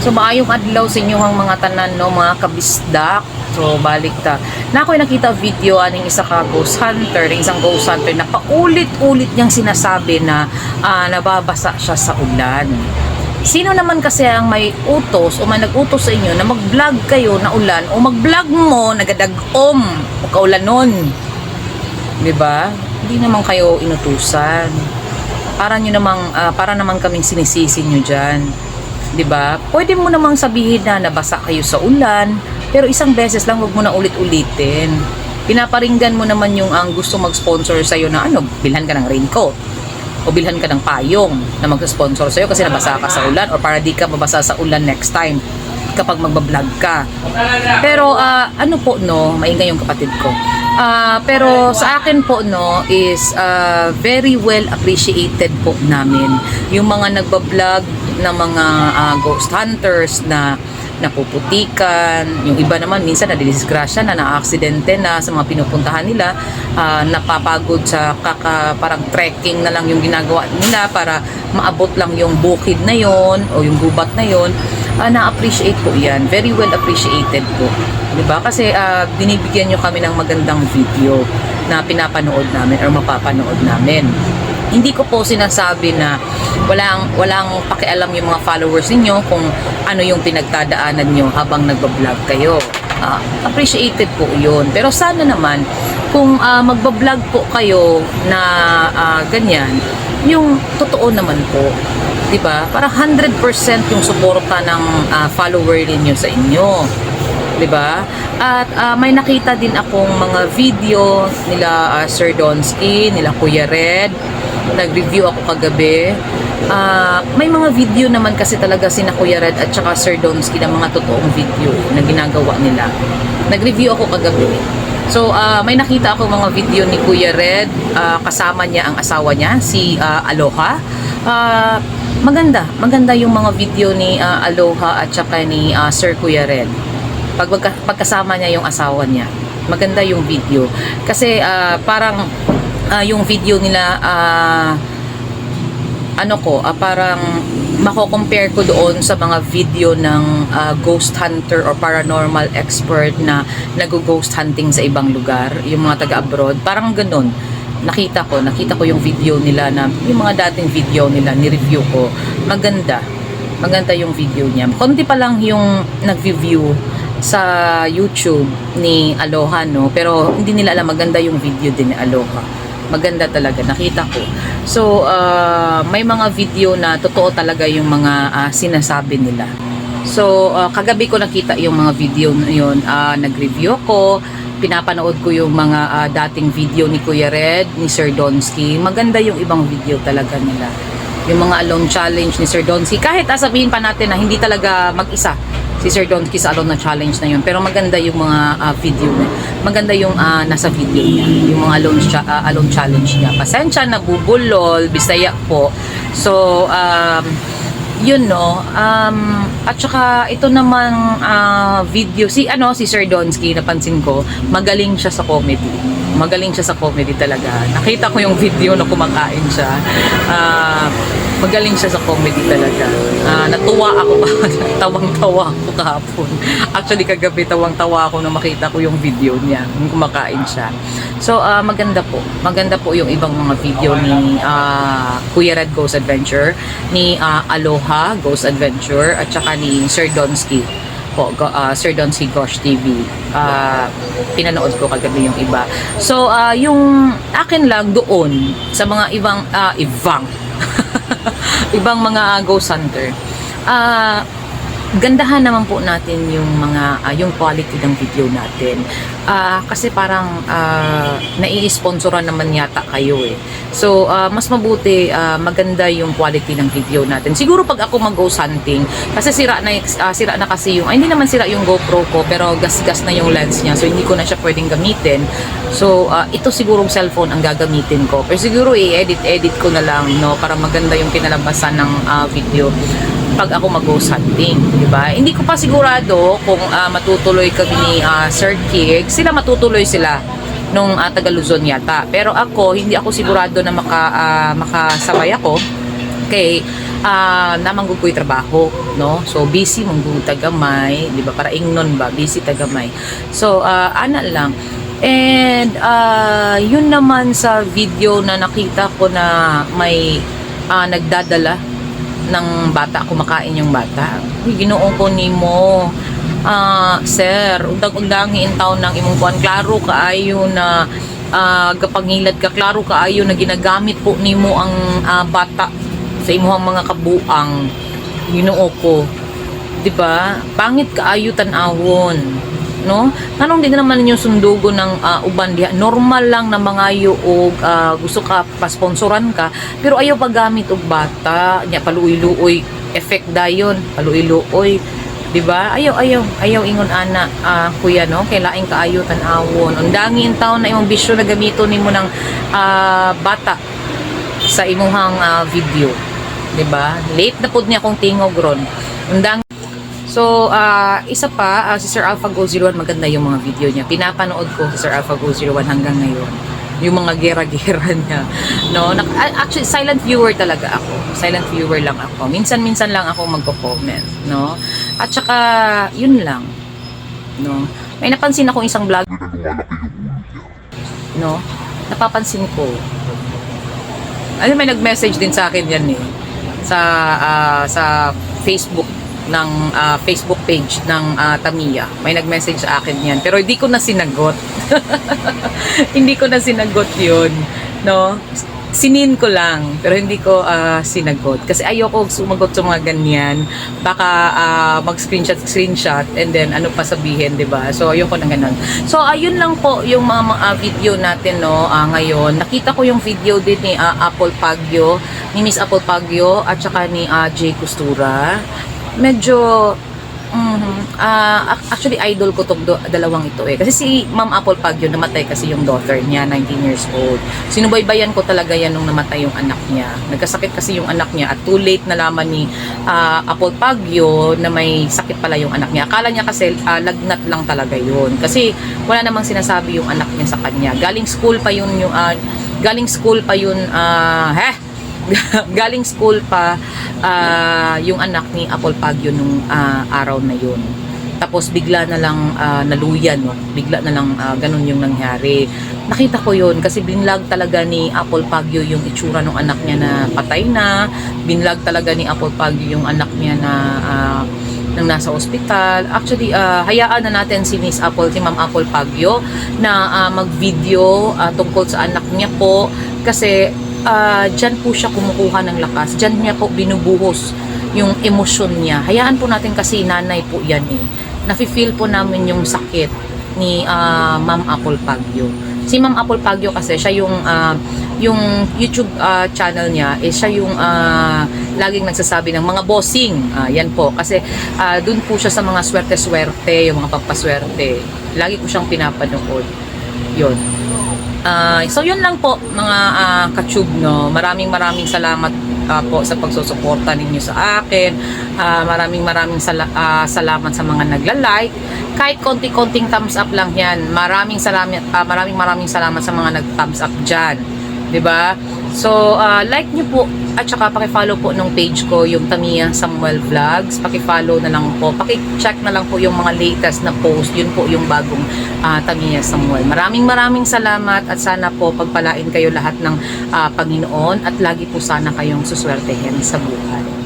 So maayong adlaw sa inyo ang mga tanan no, mga kabisdak. So balik ta. Na ako'y nakita video aning isa ka ghost hunter, ng isang ghost hunter na paulit-ulit niyang sinasabi na ah, nababasa siya sa ulan. Sino naman kasi ang may utos o may nag-utos sa inyo na mag-vlog kayo na ulan o mag-vlog mo nagadagom o kaulanon? 'Di ba? Hindi naman kayo inutusan. Para nyo namang ah, para naman kaming sinisisi nyo diyan. 'Di ba? Pwede mo namang sabihin na nabasa kayo sa ulan, pero isang beses lang wag mo na ulit-ulitin. Pinaparinggan mo naman yung ang gusto mag-sponsor sa na ano, bilhan ka ng raincoat o bilhan ka ng payong na mag-sponsor sa'yo kasi nabasa ka sa ulan or para di ka mabasa sa ulan next time kapag magbablog ka. Pero ah, ano po no, maingay yung kapatid ko. Ah, pero sa akin po no is ah, very well appreciated po namin yung mga nagbablog ng mga ah, ghost hunters na napuputikan, yung iba naman minsan nadidisgrasya na na-aksidente na sa mga pinupuntahan nila, ah, napapagod sa kaka, parang trekking na lang yung ginagawa nila para maabot lang yung bukid na yon o yung gubat na yon ah, na-appreciate po yan. Very well appreciated po. 'Di ba? Kasi ah, binibigyan nyo kami ng magandang video na pinapanood namin or mapapanood namin. Hindi ko po sinasabi na walang walang pakialam yung mga followers ninyo kung ano yung pinagdadaanan nyo habang nagbablog kayo. Ah, appreciated po yun. Pero sana naman, kung ah, magbablog po kayo na ah, ganyan, yung totoo naman po. 'di ba? Para 100% yung suporta ng ah, follower ninyo sa inyo. 'di ba? At ah, may nakita din akong mga video nila ah, Sir Donsky, nila Kuya Red. Nag-review ako kagabi. Ah, may mga video naman kasi talaga sina Kuya Red at saka Sir Donsky ng mga totoong video na ginagawa nila. Nag-review ako kagabi. So, ah, may nakita ako mga video ni Kuya Red, ah, kasama niya ang asawa niya, si ah, Aloha. Ah, maganda, maganda yung mga video ni ah, Aloha at saka ni ah, Sir Kuya Red. Pag pagkasama niya yung asawa niya, maganda yung video. Kasi ah, parang ah, yung video nila ah, ano ko, ah, parang mako-compare ko doon sa mga video ng ah, ghost hunter or paranormal expert na nag-ghost hunting sa ibang lugar, yung mga taga-abroad, parang ganun. Nakita ko, nakita ko yung video nila na, yung mga dating video nila, ni-review ko, maganda. Maganda yung video niya. Konti pa lang yung nag-view sa YouTube ni Aloha, no? Pero hindi nila alam, maganda yung video din ni Aloha maganda talaga nakita ko. So ah, may mga video na totoo talaga yung mga ah, sinasabi nila. So ah, kagabi ko nakita yung mga video na yun. Ah, nag-review ko pinapanood ko yung mga ah, dating video ni Kuya Red ni Sir Donsky. Maganda yung ibang video talaga nila. Yung mga alone challenge ni Sir Donsky. Kahit asabihin pa natin na hindi talaga mag-isa si Sir Donsky sa alone na challenge na yun. Pero maganda yung mga ah, video niya. Maganda yung ah, nasa video niya. Yung mga alone, ah, alone challenge niya. Pasensya na bubulol. Bisaya po. So um, yun no? Um, at saka ito namang ah, video. Si ano si Sir Donsky napansin ko magaling siya sa comedy. Magaling siya sa comedy talaga. Nakita ko yung video na kumakain siya. Ah, magaling siya sa comedy talaga. Ah, natuwa ako. Tawang-tawa ako kahapon. Actually kagabi tawang-tawa ako na makita ko yung video niya yung kumakain siya. So ah, maganda po. Maganda po yung ibang mga video ni ah, Kuya Red Ghost Adventure ni ah, Aloha Ghost Adventure at saka ni Sir Donsky po, ah, Sir Donsky Gosh TV. Ah, pinanood ko kagabi yung iba. So, ah, yung akin lang doon sa mga ibang ah, ibang ibang mga ghost hunter. Ah, gandahan naman po natin yung mga ah, yung quality ng video natin. Ah, kasi parang uh, nai-sponsoran naman yata kayo eh. So, ah, mas mabuti ah, maganda yung quality ng video natin. Siguro pag ako mag-ghost hunting, kasi sira na ah, sira na kasi yung ay, hindi naman sira yung GoPro ko, pero gas-gas na yung lens niya. So, hindi ko na siya pwedeng gamitin. So, ah, ito sigurong cellphone ang gagamitin ko. Pero siguro i-edit-edit ko na lang, no, para maganda yung kinalabasan ng ah, video pag ako mag-ghost hunting, di ba? Hindi ko pa sigurado kung ah, matutuloy kami ni ah, Sir Kig. Sila matutuloy sila nung uh, taga Luzon yata. Pero ako, hindi ako sigurado na maka, ah, makasabay ako kay ah namang ko'y trabaho, no? So busy mong tagamay, di ba? Para ingnon ba, busy tagamay. So ah, ana lang. And ah, yun naman sa video na nakita ko na may ah, nagdadala ng bata, kumakain yung bata. Uy, ginoo ko nimo. Ah, sir, undag-undangi in taon ng imong kuan klaro kaayo na ah, gapangilad ka klaro kaayo na ginagamit po nimo ang ah, bata sa imong mga kabuang. Ginoo ko. 'Di ba? Pangit kaayo tan-awon no? Tanong din naman ninyo sundugo ng ah, uban diha. Normal lang na mga og ah, gusto ka pasponsoran ka pero ayaw paggamit og bata. Nya paluoy-luoy effect dayon. Paluoy-luoy di ba? Ayaw ayaw ayaw ingon ana ah, kuya no? Kay laing kaayo tan-awon. Undangin taon na imong bisyo na gamito nimo ng ah, bata sa imuhang ah, video di ba? Late na pud niya akong tingog ron. Undang So, ah, isa pa, ah, si Sir Alpha Go 01, maganda yung mga video niya. Pinapanood ko si Sir Alpha Go 01 hanggang ngayon. Yung mga gera-gera niya. No? Actually, silent viewer talaga ako. Silent viewer lang ako. Minsan-minsan lang ako magko-comment. No? At saka, yun lang. No? May napansin ako isang vlog. No? Napapansin ko. Ano, may nag-message din sa akin yan eh. Sa, ah, sa Facebook ng ah, Facebook page ng ah, Tamiya. May nag-message sa akin yan. Pero hindi ko na sinagot. hindi ko na sinagot yun. No? Sinin ko lang, pero hindi ko ah, sinagot. Kasi ayoko sumagot sa mga ganyan. Baka ah, mag-screenshot, screenshot, and then ano pa sabihin, di ba? So, ayoko na ganun. So, ayun lang po yung mga, mga video natin, no, ah, ngayon. Nakita ko yung video din ni ah, Apple Pagyo, ni Miss Apple Pagyo, at saka ni ah, Jay Costura medyo mhm, ah, ac- actually idol ko tong dalawang ito eh. Kasi si Ma'am Apple Pagyo namatay kasi yung daughter niya 19 years old. Sinubaybayan ko talaga yan nung namatay yung anak niya. Nagkasakit kasi yung anak niya at too late nalaman ni ah, Apple Pagyo na may sakit pala yung anak niya. Akala niya kasi ah, lagnat lang talaga yun. Kasi wala namang sinasabi yung anak niya sa kanya. Galing school pa yun yung ah, galing school pa yun ah, heh galing school pa ah, yung anak ni Apple Pagyo nung ah, araw na yun. Tapos bigla na lang ah, naluyan, no? Bigla na lang ah, ganun yung nangyari. Nakita ko yun kasi binlag talaga ni Apple Pagyo yung itsura ng anak niya na patay na. Binlag talaga ni Apple Pagyo yung anak niya na ah, nang nasa ospital. Actually, ah, hayaan na natin si Miss Apple, si Ma'am Apple Pagyo na ah, mag-video ah, tungkol sa anak niya po kasi ah, dyan po siya kumukuha ng lakas. Dyan niya po binubuhos yung emosyon niya. Hayaan po natin kasi nanay po yan eh. Nafe-feel po namin yung sakit ni ah, Ma'am Apple Pagyo. Si Ma'am Apple Pagyo kasi siya yung ah, yung YouTube ah, channel niya is siya yung ah, laging nagsasabi ng mga bossing. Ah, yan po kasi ah, dun po siya sa mga swerte-swerte, yung mga pampaswerte. Lagi ko siyang pinapanood. Yun. Ah, so yun lang po mga uh, kachub no. Maraming maraming salamat ah, po sa pagsusuporta ninyo sa akin. Ah, maraming maraming sala- ah, salamat sa mga nagla-like. Kahit konti-konting thumbs up lang 'yan. Maraming salamat ah, maraming maraming salamat sa mga nag-thumbs up diyan. 'Di ba? So, ah, like niyo po at saka paki-follow po nung page ko yung Tamiya Samuel Vlogs. Paki-follow na lang po. Paki-check na lang po yung mga latest na post. Yun po yung bagong ah, Tamiya Samuel. Maraming maraming salamat at sana po pagpalain kayo lahat ng ah, Panginoon at lagi po sana kayong suswertehin sa buhay.